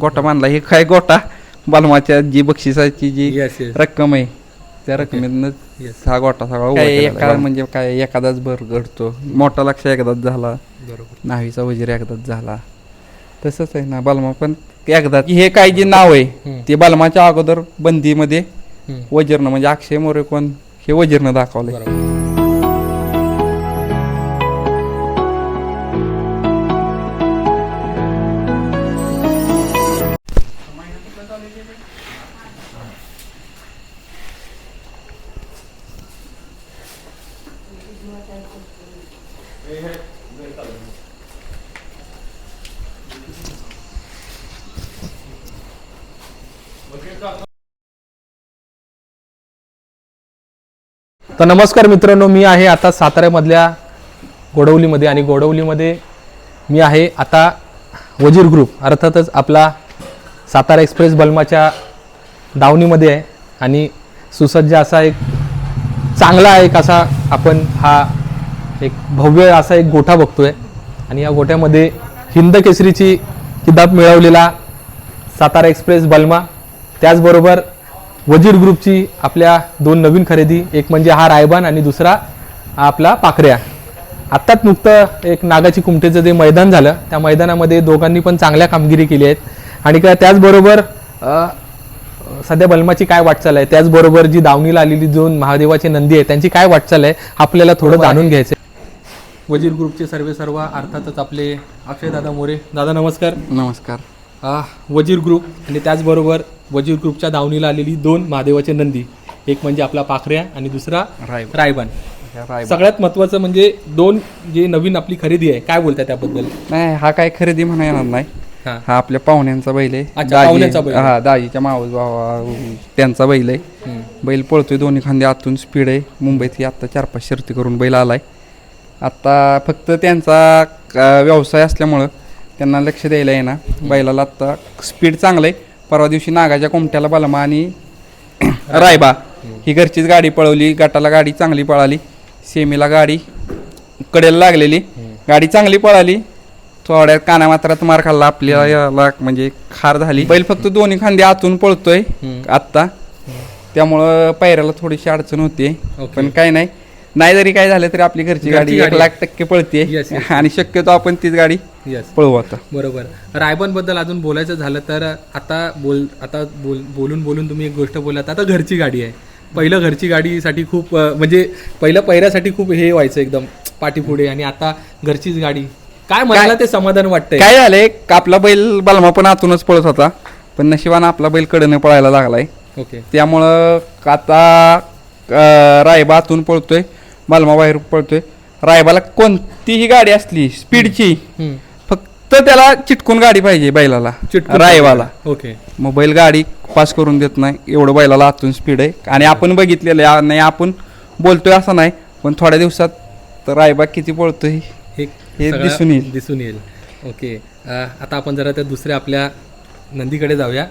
गोटा बांधला. हे काय गोटा. बालमाच्या जी बक्षिसाची जी रक्कम आहे त्या रकमेतनं येस हा गोटा सगळा उभा काय केलेला आहे. म्हणजे काय एखादाच भर घडतो. मोठा लक्ष एकदाच झाला. बरोबर. नावीचा वजीर एकदाच झाला. तसंच आहे ना बालमा पण एकदा हे काय जे नाव आहे हम्म. ते बालमाच्या अगोदर बंदीमध्ये हम्म. वजीरनं म्हणजे अक्षय मोरे कोण हे वजीरनं दाखवले बरोबर. तर नमस्कार मित्रांनो मी आहे आता साताऱ्यामधल्या गोडवलीमध्ये आणि गोडवलीमध्ये मी आहे आता वजीर ग्रुप अर्थातच आपला सातारा एक्सप्रेस बलमाच्या दावणीमध्ये आहे. आणि सुसज्ज असा एक चांगला एक असा आपण हा एक भव्य असा एक गोठा बघतोय. आणि या गोठ्यामध्ये हिंद केसरीची किताब मिळवलेला सातारा एक्सप्रेस बलमा त्याचबरोबर वजीर ग्रुपची आपल्या दोन नवीन खरेदी एक म्हणजे हा रायबान आणि दुसरा आपला पाखऱ्या. आत्ताच नुकतं एक नागाची कुमटेचं जे मैदान झालं त्या मैदानामध्ये दोघांनी पण चांगल्या कामगिरी केली आहेत. आणि काय त्याचबरोबर सध्या बलमाची काय वाटचाल आहे? त्याचबरोबर जी दावणीला आलेली दोन महादेवाचे नंदी आहे त्यांची काय वाटचाल आहे? आपल्याला थोडं जाणून घ्यायचं वजीर ग्रुपचे सर्वे सर्व अर्थातच आपले अक्षय दादा मोरे. दादा नमस्कार. नमस्कार. वजीर ग्रुप आणि त्याचबरोबर वजीर ग्रुपच्या दावणीला आलेली दोन महादेवाचे नंदी. एक म्हणजे आपला पाखऱ्या आणि दुसरा रायबान. सगळ्यात महत्वाचं म्हणजे दोन जे नवीन आपली खरेदी आहे काय बोलताय त्याबद्दल? नाही हा काय खरेदी म्हणा येणार नाही. हा. आपल्या पाहुण्यांचा बैल आहे. हा दाजीच्या मावस भावा त्यांचा बैल आहे. बैल पळतोय दोन्ही खांदे आतून स्पीड आहे. मुंबईत ही आत्ता चार पाच शर्ती करून बैल आलाय. आत्ता फक्त त्यांचा व्यवसाय असल्यामुळं त्यांना लक्ष द्यायला आहे ना बैलाला आत्ता स्पीड चांगलं आहे परवा दिवशी नागाच्या कोमट्याला बलमा आणि रायबा ही घरचीच गाडी पळवली. गटाला गाडी चांगली पळाली. सेमीला गाडी कडेला लागलेली. गाडी चांगली पळाली. थोड्या कानामात्रात मार खाल्ला. आपल्याला याला म्हणजे खार झाली. बैल फक्त दोन्ही खांदे आतून पळतोय. आत्ता. त्यामुळं पायऱ्याला थोडीशी अडचण होते. पण काय नाही. नाही जरी काय झालं तरी आपली घरची गाडी एक गाडी. लाख टक्के पळते Yes, yes. आणि शक्यतो आपण तीच गाडी येस पळवू आता. बरोबर. रायबनबद्दल अजून बोलायचं झालं तर आता बोल आता बोल बोलून बोलून तुम्ही एक गोष्ट बोललात. आता घरची गाडी आहे. पहिलं घरची गाडीसाठी खूप अं, म्हणजे पहिलं पहिऱ्यासाठी खूप हे व्हायचं एकदम पाठीपुढे. आणि आता घरचीच गाडी. काय मनाला ते समाधान वाटतंय? काय झालंय? आपला बैल बलमा पण आतूनच पळत होता. पण नशिबानं आपला बैल कडनं पळायला लागलाय. ओके त्यामुळं आता अं, रायबा आतून पळतोय. बलमा बाहेर पळतोय. रायबाला कोणतीही गाडी असली स्पीडची. फक्त त्याला चिटकून गाडी पाहिजे बैलाला चिटकून रायबाला. ओके. मग बैल गाडी पास करून देत नाही एवढं बैलाला आतून स्पीड आहे. आणि आपण बघितलेलं आहे नाही आपण बोलतोय असं नाही पण थोड्या दिवसात तर रायबा किती पळतोय हे हे दिसून येईल. दिसून येईल. ओके. आता आपण जरा त्या दुसऱ्या आपल्या नंदीकडे जाऊया.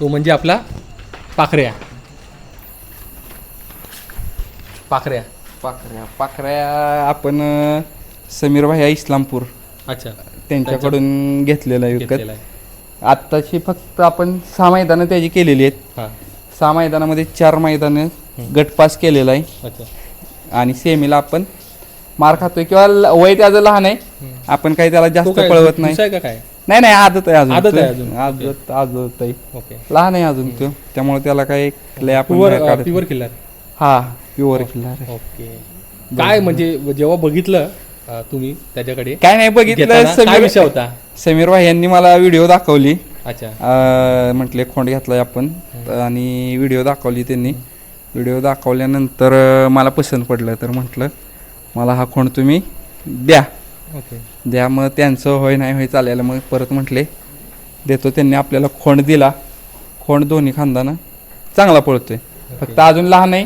तो म्हणजे आपला पाखऱ्या. पाखऱ्या. पाखऱ्या पाखऱ्या आपण अं, समीर भाई इस्लामपूर. अच्छा. त्यांच्याकडून घेतलेलं आहे विकत. घेतलेला आहे. आत्ताची फक्त आपण सहा मैदानं त्याची केलेली आहेत. हां. सहा मैदानामध्ये चार मैदानं गट पास केलेलं आहे. अच्छा. आणि सेमीला आपण मार खातोय. किंवा ल- वय त्याचं लहान आहे. आपण काही त्याला तो जास्त काय पळवत नाही. दुसरा आहे का काय? नाही नाही आदत आहे अजून आदत आहे. अजून. आदत आदत आहे. ओके. लहान आहे अजून तो. त्यामुळे त्याला काही लय आपण काढत. हा. प्युअर किल्लार आहे. ओके काय म्हणजे जेव्हा बघितलं अं, तुम्ही त्याच्याकडे? काय नाही बघितलं घेताना काय समीर विषय होता? समीर भाई यांनी मला व्हिडिओ दाखवली. अच्छा. अं, म्हटले खोंड घेतलाय आपण. आणि व्हिडिओ दाखवली त्यांनी. व्हिडिओ दाखवल्यानंतर अं, मला पसंत पडलं. तर म्हटलं मला हा खोंड तुम्ही द्या. ओके द्या मग त्यांचं होय नाही होय चालेल मग परत म्हटले देतो. त्यांनी आपल्याला खोंड दिला. खोंड दोन्ही खांदानं चांगला पळतोय. फक्त अजून लहान आहे.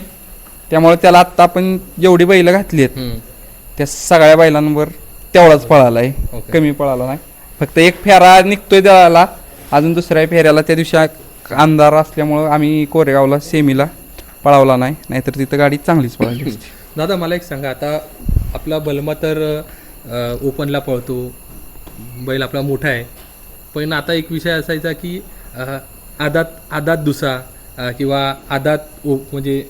त्यामुळे त्याला आत्ता आपण जेवढी बैलं घातली आहेत हम्म. त्या सगळ्या बैलांवर तेवढाच पळाला आहे. कमी पळाला नाही. फक्त एक फेरा निघतोय त्याला. अजून दुसऱ्या फेऱ्याला त्या दिवशी आ- अंधार असल्यामुळं आम्ही कोरेगावला सेमीला पळावला नाही. नाहीतर तिथं गाडी चांगलीच पळाली असती. दादा मला एक सांगा. आता आपला बलमा तर अ, ओपनला पळतो. बैल आपला मोठा आहे. पण आता एक विषय असायचा की अ, आदात आदात दुसा अ, किंवा आदात ओ- म्हणजे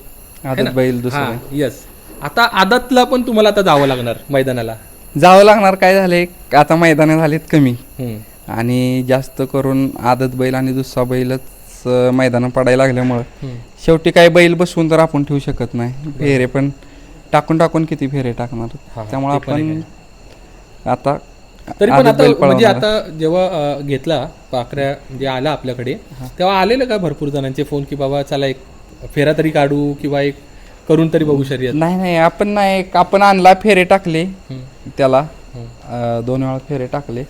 आदत बैल दुसरा यस आता आदातला पण तुम्हाला आता जावं लागणार मैदानाला. जावं लागणार काय झाले आता मैदानं झालीत कमी. हम्म. आणि जास्त करून आदत बैल आणि दुसरा बैलच अं, मैदानं पडायला लागल्यामुळं हम्म. शेवटी काय बैल बसवून तर आपण ठेवू शकत नाही. फेरे पण टाकून टाकून किती फेरे टाकणार? त्यामुळे ते पण आहे. आपण आता तरी पण आदत आता बैल म्हणजे पळवणार. आता जेव्हा अ, घेतला पाखऱ्या म्हणजे आला आपल्याकडे तेव्हा आलेलं का भरपूर जणांचे फोन की बाबा चला एक फेरा तरी काढू किंवा एक करून तरी बघू शर्यत? नाही नाही आपण नाही आपण आणला फेरे टाकले. त्याला. अं, दोन वेळा फेरे टाकले.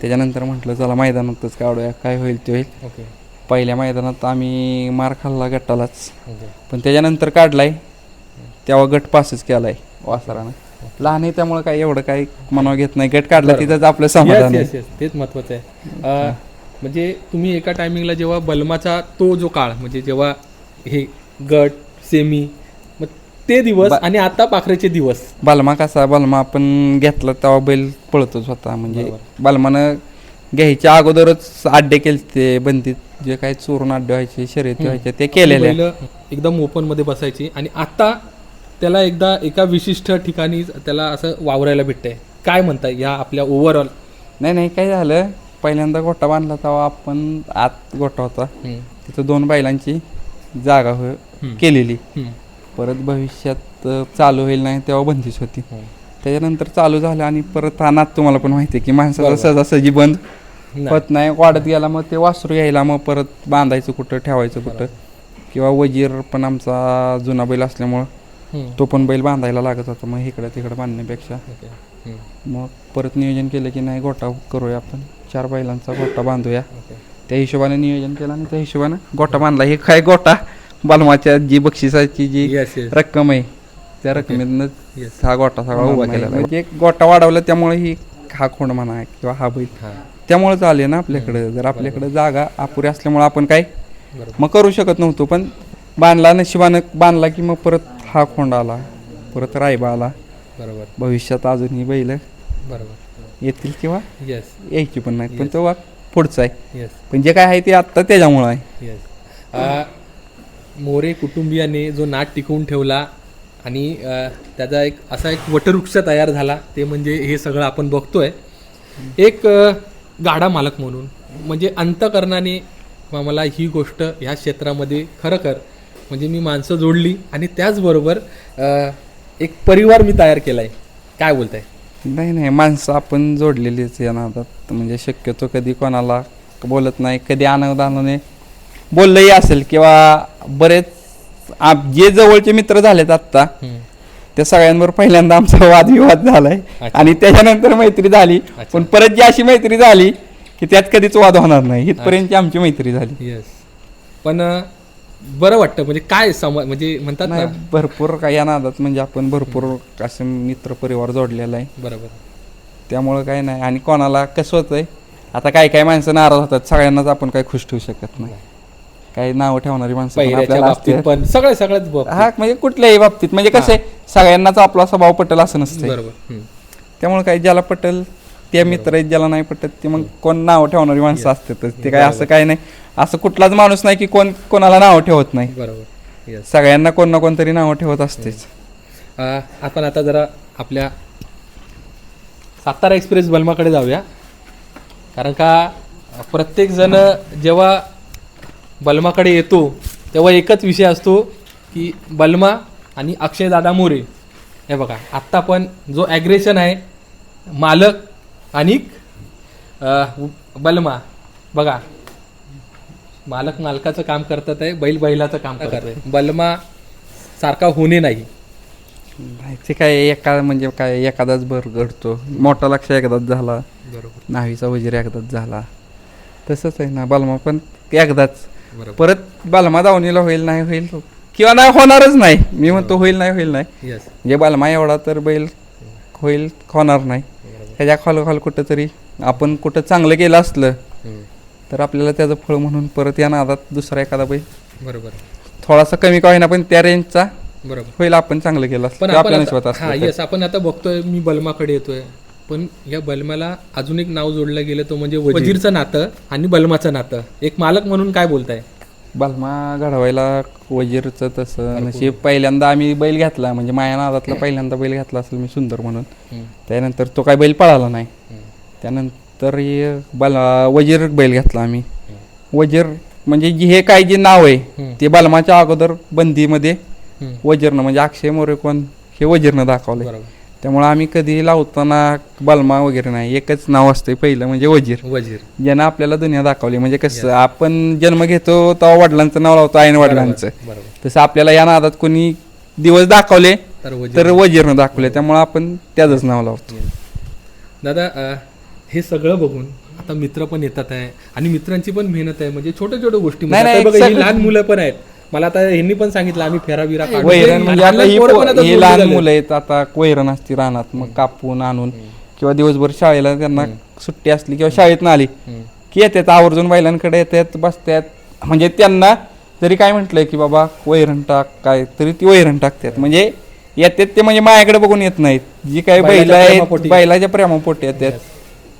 त्याच्यानंतर म्हटलं चला मैदानातच काढूया काय होईल ते होईल. ओके. पहिल्या मैदानात आम्ही मार खाल्ला गटालाच. ओके. पण त्याच्यानंतर काढलाय. तेव्हा गट पासच केलाय वासरानं. लहान आहे त्यामुळे काय एवढं काही मनावर घेत नाही. गट काढला तिथंच आपलं समाधान तेच महत्वाचं आहे. अ, म्हणजे तुम्ही एका टायमिंगला जेव्हा बलमाचा तो जो काळ म्हणजे जेव्हा हे गट सेमी मग ते दिवस आणि आता पाखरेचे दिवस. बालमा कसा बालमा आपण घेतला तेव्हा बैल पळतोच होता म्हणजे बालमानं घ्यायच्या अगोदरच अड्डे केले ते बंदीत जे काही चोरून अड्डे व्हायचे शर्यती व्हायचे ते केलेले. एकदम ओपनमध्ये बसायची आणि आता त्याला एकदा एका विशिष्ट ठिकाणी त्याला असं वावरायला भेटतंय. काय म्हणताय या आपल्या ओव्हरऑल नाही नाही काय झालं पहिल्यांदा गोटा बांधला तेव्हा आपण आत गोटा होता. तिथं दोन बैलांची जागा हो केलेली. परत भविष्यात चालू होईल नाही तेव्हा बंदीच होती. त्याच्यानंतर चालू झालं आणि परत अनात तुम्हाला पण माहिती आहे की माणसाचा सहजासहजी बंद होत नाही. वाढत गेला मग ते वासरू यायला मग परत बांधायचं कुठं ठेवायचं कुठं. किंवा वजीर पण आमचा जुना बैल असल्यामुळं तो पण बैल बांधायला लागत होता मग इकडं तिकडं बांधण्यापेक्षा. मग परत नियोजन केलं की नाही गोटा करूया आपण. चार बैलांचा गोटा बांधूया. त्या हिशोबाने नियोजन केलं आणि त्या हिशोबाने गोटा बांधला. हे काय गोटा? बालमाच्या जी बक्षिसाची जी रक्कम आहे त्या रकमेतनं Yes. हा गोटा सगळा उभा केलेला आहे. म्हणजे एक गोटा वाढवला त्यामुळे ही हा खोंड म्हणा किंवा हा बैल. त्यामुळेच आले ना आपल्याकडे. जर आपल्याकडे जागा अपुरी असल्यामुळे आपण काय बरोबर. मग करू शकत नव्हतो पण बांधला नशिबानं बांधला की मग परत हा खोंड आला. परत रायबा आला. बरोबर. भविष्यात अजूनही बैल बरोबर. येतील किंवा येस यायची पण नाही पण तो पुढचा आहे. येस पण जे काय आहे ते आत्ता त्याच्यामुळं आहे. येस मोरे कुटुंबियाने जो नाट टिकवून ठेवला आणि अ, त्याचा एक असा एक वटवृक्ष तयार झाला ते म्हणजे हे सगळं आपण बघतोय. एक अ, गाडा मालक म्हणून म्हणजे अंतकरणाने मला ही गोष्ट ह्या क्षेत्रामध्ये खरं कर म्हणजे मी माणसं जोडली आणि त्याचबरोबर अ, एक परिवार मी तयार केला आहे काय बोलताय? नाही नाही. माणसं आपण जोडलेलीच या नादात म्हणजे शक्यतो कधी कोणाला बोलत नाही कधी आनंदाने बोललंही असेल किंवा बरेच आप जे जवळचे मित्र झालेत आत्ता त्या सगळ्यांवर पहिल्यांदा आमचा वादविवाद झालाय. आणि त्याच्यानंतर मैत्री झाली. पण परत जी अशी मैत्री झाली की त्यात कधीच वाद होणार नाही. इथपर्यंत आमची मैत्री झाली. पण बरं वाटतं? म्हणजे काय सम म्हणजे म्हणतात नाही ना. भरपूर काय या नादात म्हणजे आपण भरपूर असे मित्र परिवार जोडलेला आहे. बरोबर. त्यामुळं काय नाही. आणि कोणाला कसं होतंय आता काही काही माणसं नाराज होतात. सगळ्यांनाच आपण काही खुश ठेवू शकत नाही. काही नावं ठेवणारी माणसं पण पहिल्याच्या आपल्याला बाबतीत असतात. पण सगळ्या सगळ्याच बाबतीत. हा म्हणजे कुठल्याही बाबतीत. म्हणजे कसं आहे सगळ्यांनाच आपला स्वभाव पटेल असं नसतं बरोबर. हम्म. त्यामुळे काही ज्याला पटेल ते मित्र आहेत ज्याला नाही पटत ते मग कोण नाव ठेवणारी माणसं असतातच ते काय असं काय नाही. असं कुठलाच माणूस नाही की कोण कोणाला नाव ठेवत नाही. बरोबर. येस सगळ्यांना कोण ना कोणतरी नाव ठेवत असतेच. आपण आता जरा आपल्या सातारा एक्सप्रेस बलमाकडे जाऊया. कारण का प्रत्येक जण जेव्हा बलमाकडे येतो तेव्हा एकच विषय असतो की बलमा आणि अक्षयदादा मोरे. हे बघा आत्ता पण जो ॲग्रेशन आहे मालक आणि बलमा बघा. मालक मालकाचं काम करतात आहे बैल बैलाचं काम करत आहे. बलमा सारखा होणे नाही. ते काय एका म्हणजे काय एखादाच भर घडतो. मोठा लक्ष एकदाच झाला. बरोबर. नावीचा वजीर एकदाच झाला. तसंच आहे ना बालमा पण एकदाच. बरोबर. परत बालमा दावणीला होईल नाही होईल किंवा नाही होणारच नाही. मी म्हणतो होईल नाही होईल नाही. येस म्हणजे बालमा एवढा तर बैल होईल होणार नाही. ह्याच्या खालोखाल कुठं तरी आपण कुठं चांगलं केलं असलं तर आपल्याला त्याचं फळ म्हणून परत या नादात दुसरा एखादा बैल. बरोबर. थोडासा कमी का होईना पण त्या रेंजचा बरोबर. होईल आपण चांगलं केलं पण हा. येस आपण आता बघतोय मी बलमाकडे येतोय. पण या बलमाला अजून एक नाव जोडलं गेलं तो म्हणजे वजीरचं नातं आणि बलमाचं नातं. एक मालक म्हणून काय बोलताय? बालमा घडवायला वजीरचं तसं नशीब. पहिल्यांदा आम्ही बैल घेतला म्हणजे माया नादातला पहिल्यांदा बैल घेतला असेल मी सुंदर म्हणून. त्यानंतर तो काय बैल पळाला नाही. त्यानंतर बाला वजीर बैल घेतला आम्ही. वजीर म्हणजे जे- हे काय जे नाव आहे ते बालमाच्या अगोदर बंदीमध्ये. वजीरनं म्हणजे अक्षय मोरे कोण हे वजीरनं बरोबर. त्यामुळे आम्ही कधी लावताना बालमा वगैरे नाही एकच नाव असते पहिलं म्हणजे वजीर. वजीर. ज्यानं आपल्याला दुनिया दाखवली म्हणजे कसं आपण जन्म घेतो तेव्हा वडिलांचं नाव लावतो आईन वडिलांचं. तसं आपल्याला या नादात कोणी दिवस दाखवले तर वजीर तर वजीरनं दाखवले त्यामुळे आपण त्याचंच नाव लावतो. दादा हे सगळं बघून आता मित्र पण येतात आहे आणि मित्रांची पण मेहनत आहे म्हणजे छोट्या छोट्या गोष्टी लहान मुलं पण आहेत. मला आता ह्यांनी पण सांगितलं आम्ही फेरा बिरा. वैरण म्हणजे आता ही पो- ही लहान. मुलं आहेत आता वैरण असते रानात मग कापून आणून किंवा दिवसभर शाळेला त्यांना सुट्टी असली किंवा शाळेत आली हम्म. की येतात आवर्जून बैलांकडे येतात बसतात. म्हणजे त्यांना जरी काय म्हटलंय की बाबा वैरण टाक काय तरी ती वैरण टाकतात. म्हणजे येतात ते म्हणजे माझ्याकडे बघून येत नाहीत. जी काही बैल बैलाच्या आहेत प्रेमापोटी. बैलाच्या प्रेमापोटी येतात.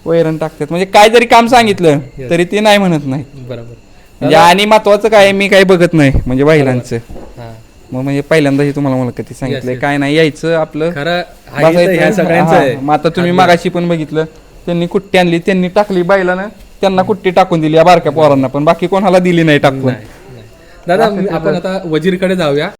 वैरण टाकतात. म्हणजे काय जरी काम सांगितलं तरी ते नाही म्हणत नाही बरोबर. म्हणजे आणि महत्वाचं काय मी काही बघत नाही म्हणजे बैलांचं हा. मग म्हणजे पहिल्यांदा हे तुम्हाला मला कधी सांगितलंय. yes. काय नाही यायचं आपलं. खरं हा इथं बसायचं. ह्या सगळ्यांचं हा, मग आता तुम्ही मागाशी पण बघितलं त्यांनी कुट्टी आणली त्यांनी टाकली बैलानं त्यांना कुट्टी टाकून दिली या बारक्या पोरांना पण. बाकी कोणाला दिली नाही टाकून. नाही, नाही. दादा आपण आता वजीरकडे जाऊया.